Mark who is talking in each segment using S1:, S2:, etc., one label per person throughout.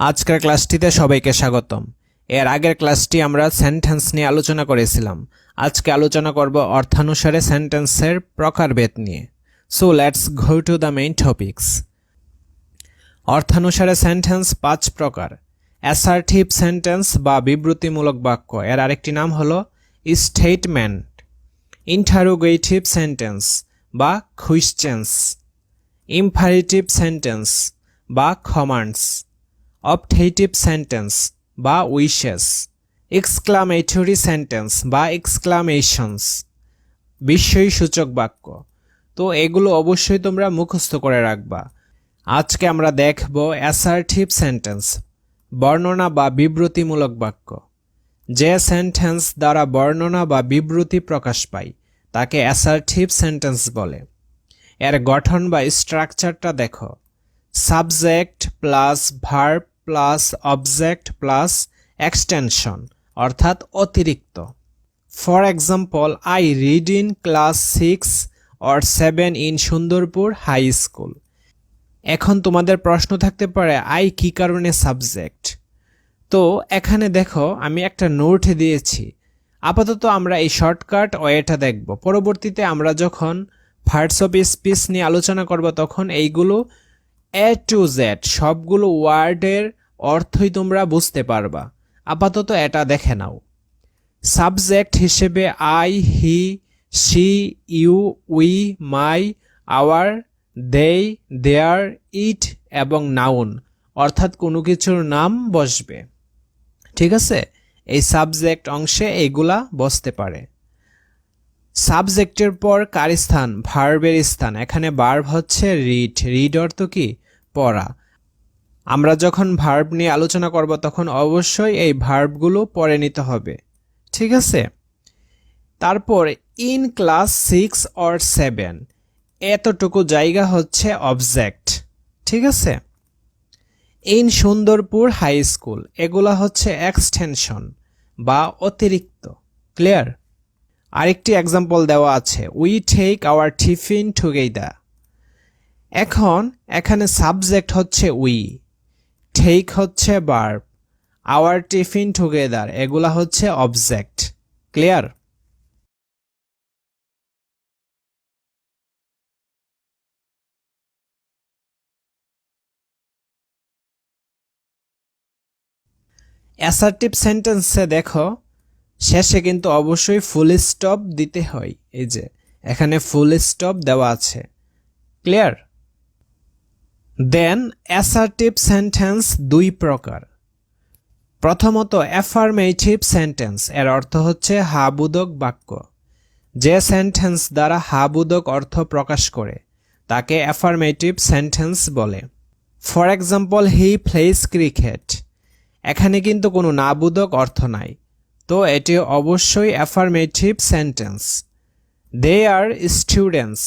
S1: আজকের ক্লাসটিতে সবাইকে স্বাগতম। এর আগের ক্লাসটি আমরা সেন্টেন্স নিয়ে আলোচনা করেছিলাম। আজকে আলোচনা করব অর্থানুসারে সেন্টেন্সের প্রকারভেদ নিয়ে। So let's go to the main topics অর্থানুসারে sentence পাঁচ প্রকার। অ্যাসার্টিভ সেন্টেন্স বা বিবৃতিমূলক বাক্য। এর আরেকটি নাম হলো স্টেটমেন্ট ইন্টারোগেটিভ সেন্টেন্স বা কুইশ্চেন্স ইম্পারেটিভ সেন্টেন্স বা কমান্ডস অপথেটিভ সেন্টেন্স বা উইশেস, এক্সক্লামেটরি সেন্টেন্স বা এক্সক্লামেশনস, বিস্ময়সূচক বাক্য। তো এগুলো অবশ্যই তোমরা মুখস্থ করে রাখবা। আজকে আমরা দেখব অ্যাসার্টিভ সেন্টেন্স বর্ণনা বা বিবৃতিমূলক বাক্য। যে সেন্টেন্স দ্বারা বর্ণনা বা বিবৃতি প্রকাশ পায়, তাকে অ্যাসার্টিভ সেন্টেন্স বলে। এর গঠন বা স্ট্রাকচারটা দেখো। Subject plus verb plus object plus extension, অর্থাৎ অতিরিক্ত। For example, I read in class six or seven in Sundarpur high school. এখন তোমাদের প্রশ্ন থাকতে পারে, আই কি কারণে সাবজেক্ট? তো এখানে দেখো, আমি একটা নোট দিয়েছি। আপাতত আমরা এই শর্টকাট ওয়েটা দেখব। পরবর্তীতে আমরা যখন ফার্টস অফ স্পিচ নিয়ে আলোচনা করব, তখন এইগুলো এ টু জেড সবগুলো ওয়ার্ডের অর্থই তোমরা বুঝতে পারবা। আপাতত এটা দেখে নাও। সাবজেক্ট হিসেবে I he she you we my our they their it এবং নাউন অর্থাৎ কোনো কিছুর নাম বসবে। ঠিক আছে? এই সাবজেক্ট অংশে এইগুলা বসতে পারে। সাবজেক্টের পর কার স্থান ভার্বের স্থান, এখানে ভার্ব হচ্ছে রিড রিড অর্থ কি? পড়া। আমরা যখন ভার্ব নিয়ে আলোচনা করব, তখন অবশ্যই এই ভার্বগুলো পড়ে নিতে হবে। ঠিক আছে? তারপর in class six or seven এতটুকু জায়গা হচ্ছে অবজেক্ট ঠিক আছে? ইন সুন্দরপুর হাই স্কুল এগুলা হচ্ছে এক্সটেনশন বা অতিরিক্ত। ক্লিয়ার আরেকটি এক্সাম্পল দেওয়া আছে। We take our tiffin together এখন এখানে সাবজেক্ট হচ্ছে উই ঠেক হচ্ছে বার্ব আওয়ার টিফিন টুগেদার এগুলা হচ্ছে অবজেক্ট ক্লিয়ার অ্যাসার্টিভ সেন্টেন্সে দেখো, শেষে কিন্তু অবশ্যই ফুল স্টপ দিতে হয়, এই যে, এখানে ফুল স্টপ দেওয়া আছে ক্লিয়ার দেন অ্যাসার্টিভ সেন্টেন্স দুই প্রকার। প্রথমত অ্যাফার্মেটিভ সেন্টেন্স এর অর্থ হচ্ছে হাবুদক বাক্য। যে সেন্টেন্স দ্বারা হাবুদক অর্থ প্রকাশ করে, তাকে অ্যাফার্মেটিভ সেন্টেন্স বলে। For example he plays cricket এখানে কিন্তু কোনো নাবুদক অর্থ নাই। তো এটি অবশ্যই affirmative sentence they are students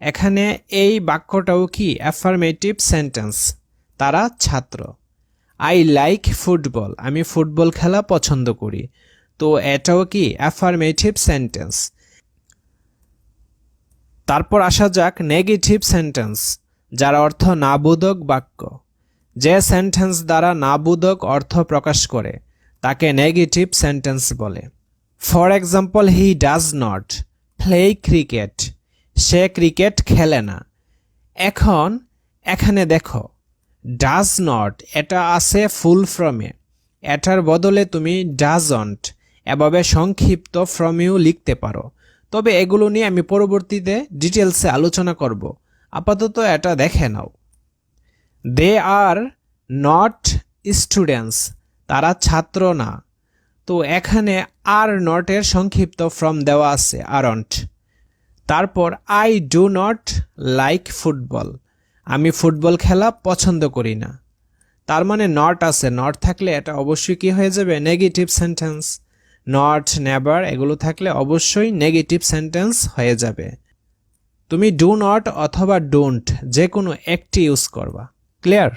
S1: এখানে এই বাক্যটাও কি? অ্যাফার্মেটিভ সেন্টেন্স তারা ছাত্র। আই লাইক ফুটবল আমি ফুটবল খেলা পছন্দ করি। তো এটাও কি? অ্যাফার্মেটিভ সেন্টেন্স তারপর আসা যাক নেগেটিভ সেন্টেন্স যার অর্থ নাবোধক বাক্য। যে সেন্টেন্স দ্বারা নাবোধক অর্থ প্রকাশ করে, তাকে নেগেটিভ সেন্টেন্স বলে। For example he does not play cricket say cricket খেলে না। এখন এখানে দেখো ডাজ নট এটা আছে ফুল ফ্রমে এটার বদলে তুমি ডাজন্ট এভাবে সংক্ষিপ্ত ফ্রমেও লিখতে পারো। তবে এগুলো নিয়ে আমি পরবর্তীতে ডিটেলসে আলোচনা করব। আপাতত এটা দেখে নাও। দে আর নট স্টুডেন্টস তারা ছাত্র না। তো এখানে আর নটের সংক্ষিপ্ত ফ্রম দেওয়া আছে আরন্ট তারপর I do not like football আমি ফুটবল খেলা পছন্দ করি না। তার মানে নট আছে। নট থাকলে এটা অবশ্যই কি হয়ে যাবে? নেগেটিভ সেন্টেন্স নট নেভার এগুলো থাকলে অবশ্যই নেগেটিভ সেন্টেন্স হয়ে যাবে। তুমি ডু নট অথবা ডোন্ট যে কোনো একটি ইউজ করবা। ক্লিয়ার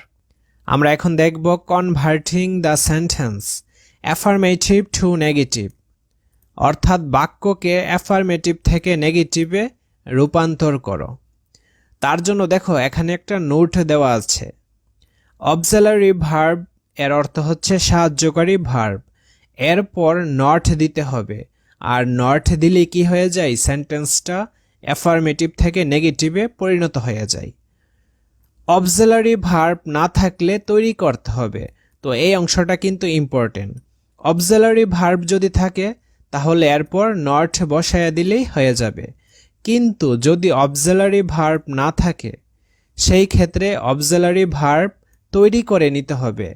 S1: আমরা এখন দেখব converting the sentence affirmative to negative অর্থাৎ বাক্যকে অ্যাফার্মেটিভ থেকে নেগেটিভে রূপান্তর করো। তার জন্য দেখো, এখানে একটা নোট দেওয়া আছে। অবজেলারি ভার্ব এর অর্থ হচ্ছে সাহায্যকারী ভার্ব এরপর নট দিতে হবে। আর নট দিলে কি হয়ে যায়? সেন্টেন্সটা অ্যাফার্মেটিভ থেকে নেগেটিভে পরিণত হয়ে যায়। অবজেলারি ভার্ব না থাকলে তৈরি করতে হবে। তো এই অংশটা কিন্তু ইম্পর্টেন্ট অবজেলারি ভার্ব যদি থাকে তাহলে এরপর নট বসায়া দিলেই হয়ে যাবে। কিন্তু যদি অবজেলারি ভার্ব না থাকে, সেই ক্ষেত্রে অবজেলারি ভার্ব তৈরি করে নিতে হবে।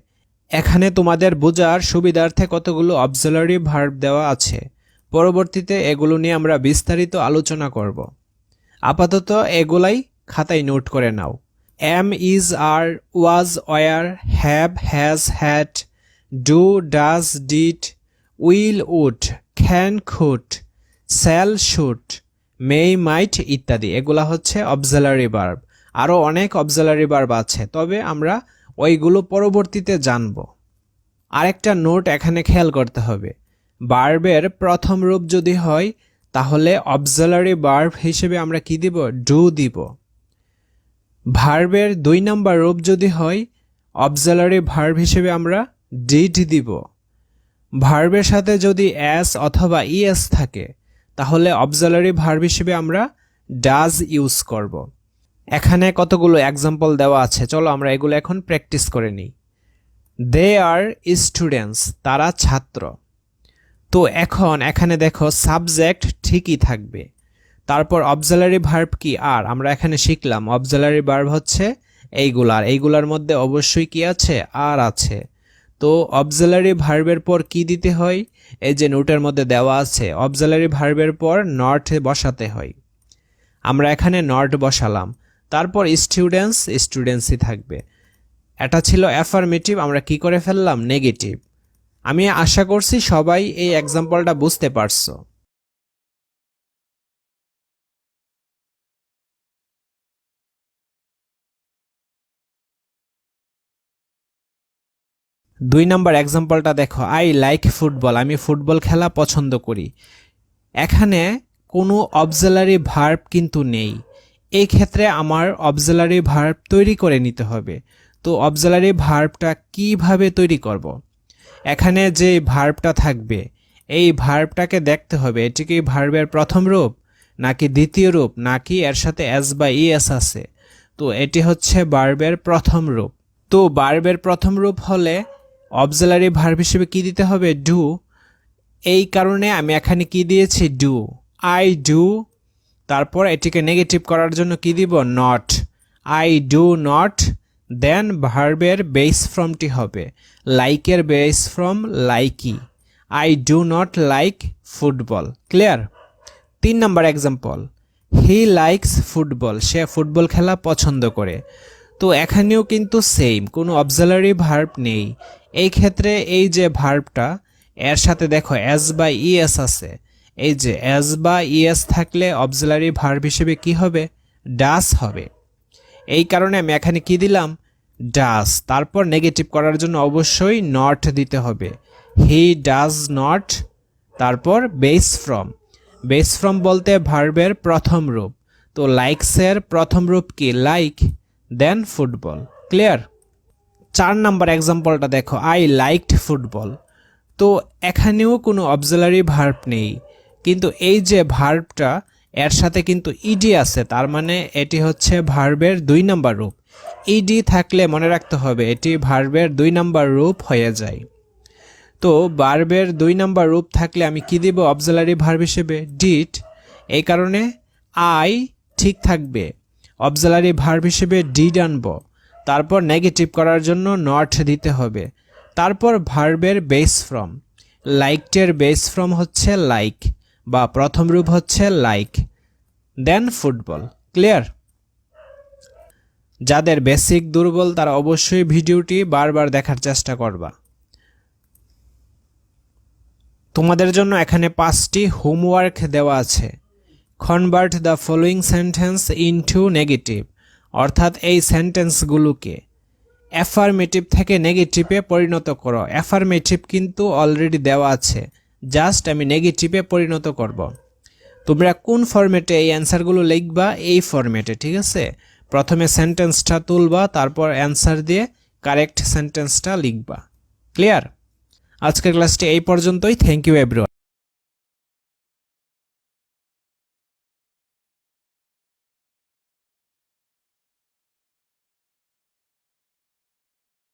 S1: এখানে তোমাদের বোঝার সুবিধার্থে কতগুলো অবজেলারি ভার্ব দেওয়া আছে। পরবর্তীতে এগুলো নিয়ে আমরা বিস্তারিত আলোচনা করব। আপাতত এগুলাই খাতায় নোট করে নাও। Am is are was were have has had do does did will would can could, shall should, may might ইত্যাদি। এগুলা হচ্ছে অবজেলারি বার্ব আরও অনেক অবজেলারি বার্ব আছে, তবে আমরা ওইগুলো পরবর্তীতে জানব। আরেকটা নোট এখানে খেয়াল করতে হবে। বার্বের প্রথম রূপ যদি হয়, তাহলে অবজেলারি বার্ব হিসেবে আমরা কি দিব? ডু দিব। ভার্বের দুই নাম্বার রূপ যদি হয়, অবজেলারি ভার্ব হিসেবে আমরা ডিড দিব। ভার্বের সাথে যদি এস অথবা ইএস থাকে, তাহলে অবজেলারি ভার্ব হিসেবে আমরা ডাজ ইউজ করব। এখানে কতগুলো এক্সাম্পল দেওয়া আছে, চলো আমরা এগুলো এখন প্র্যাকটিস করে নিই। দে আর স্টুডেন্টস তারা ছাত্র। তো এখন এখানে দেখো সাবজেক্ট ঠিকই থাকবে। তারপর অবজেলারি ভার্ব কি? আর, আমরা এখানে শিখলাম অবজেলারি ভার্ব হচ্ছে এইগুলার এইগুলার মধ্যে অবশ্যই কি আছে? আর আছে। তো অবজেলারি ভার্বের পর কি দিতে হয়? এই যে নোটের মধ্যে দেওয়া আছে অবজেলারি ভার্বের পর নট বসাতে হয়। আমরা এখানে নট বসালাম। তারপর স্টুডেন্টস স্টুডেন্টসই থাকবে। এটা ছিল অ্যাফার্মেটিভ আমরা কি করে ফেললাম? নেগেটিভ আমি আশা করছি সবাই এই এক্সাম্পলটা বুঝতে পারছ। দুই নাম্বার এক্সাম্পলটা দেখো। আই লাইক ফুটবল আমি ফুটবল খেলা পছন্দ করি। এখানে কোনো অবজেলারি ভার্ব কিন্তু নেই। এই ক্ষেত্রে আমার অবজেলারি ভার্ব তৈরি করে নিতে হবে। তো অবজেলারি ভার্বটা কীভাবে তৈরি করব। এখানে যে ভার্বটা থাকবে, এই ভার্বটাকে দেখতে হবে। এটি কি ভার্বের প্রথম রূপ, নাকি দ্বিতীয় রূপ, নাকি এর সাথে এস বা ইএস আছে? তো এটি হচ্ছে বার্বের প্রথম রূপ। তো বার্বের প্রথম রূপ হলে অবজেলারি ভার্ব হিসেবে কি দিতে হবে? ডু এই কারণে আমি এখানে কি দিয়েছি? ডু আই ডু তারপর এটিকে নেগেটিভ করার জন্য কি দিব? Not I do not then ভার্বের বেস ফ্রমটি হবে। লাইকের base form Likee I do not like football clear তিন number example he likes football say football খেলা পছন্দ করে। তো এখানেও কিন্তু সেম কোনো অবজালারি ভার্ব নেই। এই ক্ষেত্রে এই যে ভার্বটা এর সাথে দেখো এস বা ইএস আছে। এই যে এস বা ইএস থাকলে অবজালারি ভার্ব হিসেবে কি হবে? ডাস হবে। এই কারণে আমি এখানে কি দিলাম? ডাস তারপর নেগেটিভ করার জন্য অবশ্যই নট দিতে হবে। হি ডাজ নট তারপর বেস ফ্রম বেস ফ্রম বলতে ভার্বের প্রথম রূপ। তো লাইকসের প্রথম রূপ কি? লাইক দেন ফুটবল ক্লিয়ার চার নাম্বার এক্সাম্পলটা দেখো। আই লাইকড ফুটবল তো এখানেও কোনো অবজেলারি ভার্ব নেই। কিন্তু এই যে ভার্বটা এর সাথে কিন্তু ইডি আছে। তার মানে এটি হচ্ছে ভার্বের দুই নাম্বার রূপ। ইডি থাকলে মনে রাখতে হবে, এটি ভার্বের দুই নাম্বার রূপ হয়ে যায়। তো ভার্বের দুই নাম্বার রূপ থাকলে আমি কি দিব অবজেলারি ভার্ব হিসেবে? ডিট এই কারণে আই ঠিক থাকবে। অবজেলারি ভার্ব হিসেবে ডিড আনব। তারপর নেগেটিভ করার জন্য নট দিতে হবে। তারপর ভার্বের বেস ফ্রম লাইকটের বেস ফ্রম হচ্ছে লাইক বা প্রথম রূপ হচ্ছে লাইক দেন ফুটবল ক্লিয়ার যাদের বেসিক দুর্বল, তারা অবশ্যই ভিডিওটি বারবার দেখার চেষ্টা করবা। তোমাদের জন্য এখানে পাঁচটি হোমওয়ার্ক দেওয়া আছে। Convert the following sentence into negative অর্থাৎ এই সেন্টেন্সগুলোকে অ্যাফার্মেটিভ থেকে নেগেটিভে পরিণত করো। অ্যাফার্মেটিভ কিন্তু অলরেডি দেওয়া আছে। জাস্ট আমি নেগেটিভে পরিণত করব। তোমরা কোন ফরম্যাটে এই অ্যান্সারগুলো লিখবা? এই ফরম্যাটে ঠিক আছে? প্রথমে সেন্টেন্সটা তুলবা, তারপর অ্যান্সার দিয়ে কারেক্ট সেন্টেন্সটা লিখবা। ক্লিয়ার আজকের ক্লাসটি এই পর্যন্তই। Thank you everyone